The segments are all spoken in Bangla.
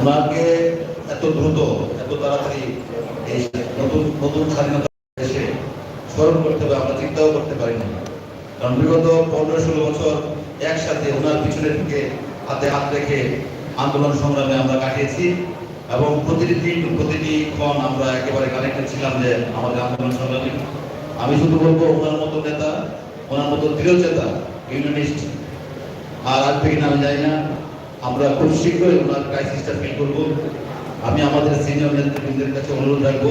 ওনাকে এত দ্রুত, এত তাড়াতাড়ি এই নতুন নতুন স্বাধীনতা এসে স্মরণ করতে হবে, আমরা চিন্তাও করতে পারি না। কারণ বিগত পনেরো ষোলো বছর একসাথে ওনার পিছনে থেকে হাতে হাত রেখে আন্দোলন সংগ্রামে আমরা কাটিয়েছি এবং প্রতিটি দিন, প্রতিটি ক্ষণ আমরা একেবারে কানেক্টেড ছিলাম যে আমাদের আন্দোলন সংগ্রামে। আমি শুধু বলব, ওনার মতো নেতা, ওনার মতো দৃঢ়চেতা ইউনিয়নিস্ট আর আসবে কিনা আমি জানি না আমরা খুব শীঘ্রই ওনার ক্রাইসিসটা ফিল করব। আমি আমাদের সিনিয়র নেতৃবৃন্দের কাছে অনুরোধ রাখব।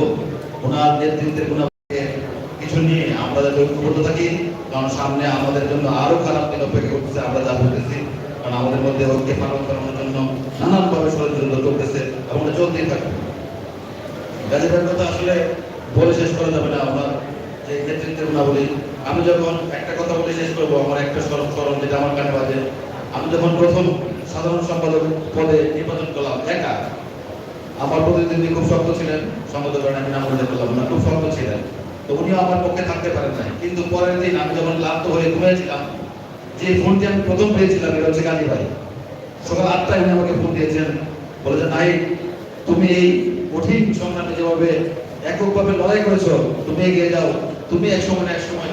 ওনার নেতৃত্বের কোনো কিছু নিয়ে আমরা যাতে ঐক্যবদ্ধ থাকি, কারণ সামনে আমাদের জন্য আরও খারাপ দিন অপেক্ষা করতেছে, আমরা যা বলতেছি, কারণ আমাদের মধ্যে ঐক্য পালন করানোর জন্য নানানভাবে ষড়যন্ত্র চলতেছে, এবং এটা চলতেই থাকবে। গাজীপুরের কথা আসলে বলে শেষ করা যাবে না আমার যে নেতৃত্বের গুণাবলী। আমি যখন একটা কথা বলে শেষ করব, আমার একটা স্মরণ যেটা আমার কানে বাজে। আমি যখন প্রথম সাধারণ সম্পাদক পদে নির্বাচন করলাম একা। আমার প্রতিদ্বন্দ্বী খুব শক্ত ছিলেন, সম্পাদক আমি নাম উল্লেখ করলাম না, খুব শক্ত ছিলেন। তো উনিও আমার পক্ষে থাকতে পারেন নাই। কিন্তু পরের দিন আমি যখন ক্লান্ত হয়ে ঘুমিয়েছিলাম, যে ফোনটি আমি প্রথম পেয়েছিলাম, এটা হচ্ছে ভাই। সকাল আটটায় উনি আমাকে ফোন দিয়েছেন বলেছেন নাই তুমি এই কঠিন সংগ্রামে যেভাবে এককভাবে লড়াই করেছ, তুমি এগিয়ে যাও। তুমি এক সময় এক সময়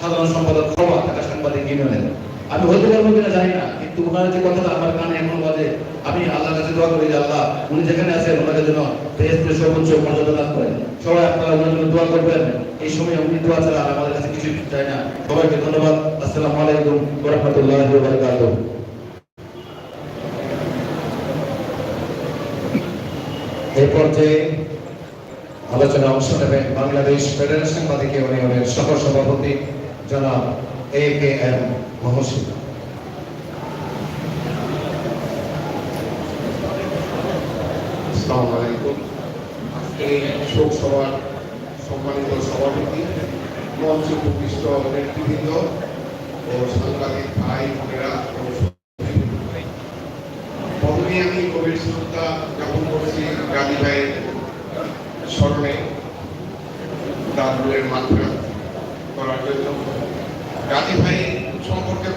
সাধারণ সম্পাদক হওয়া ঢাকা সাংবাদিক ইউনিয়নের। আমি হতে পারব কিনা জানি না, কিন্তু ওনার যে কথাটা আমার কানে এখন বাজে, আমি আল্লাহর কাছে দোয়া করি যে আল্লাহ, উনি যেখানে আছেন ওনাকে যেন দেশের সর্বোচ্চ মর্যাদা দান করেন। সবাই আপনারা ওনার জন্য দোয়া করবেন। এই সময় উনি দোয়া ছাড়া আমাদের কাছে কিছু চাই না। সবাইকে ধন্যবাদ। আসসালামু আলাইকুম রাহমাতুল্লাহি বারাকাতুহু এই পর্যায়ে আলোচনা অংশ নেবেন বাংলাদেশ ফেডারেশন সাংবাদিক ইউনিয়নের সহ সভাপতি জনাব আলাইকুম আজকে শোক সম্মানিত সভাপতি মঞ্চে উপবিষ্ট নেতৃবৃন্দ ও সাংবাদিক ভাই বোনেরা প্রথমে আমি গভীর শ্রদ্ধা জ্ঞাপন করছি গাজী ভাইয়ের স্মরণে দাদুরের মাত্রা করার জন্য গাজী ভাই সম্পর্কে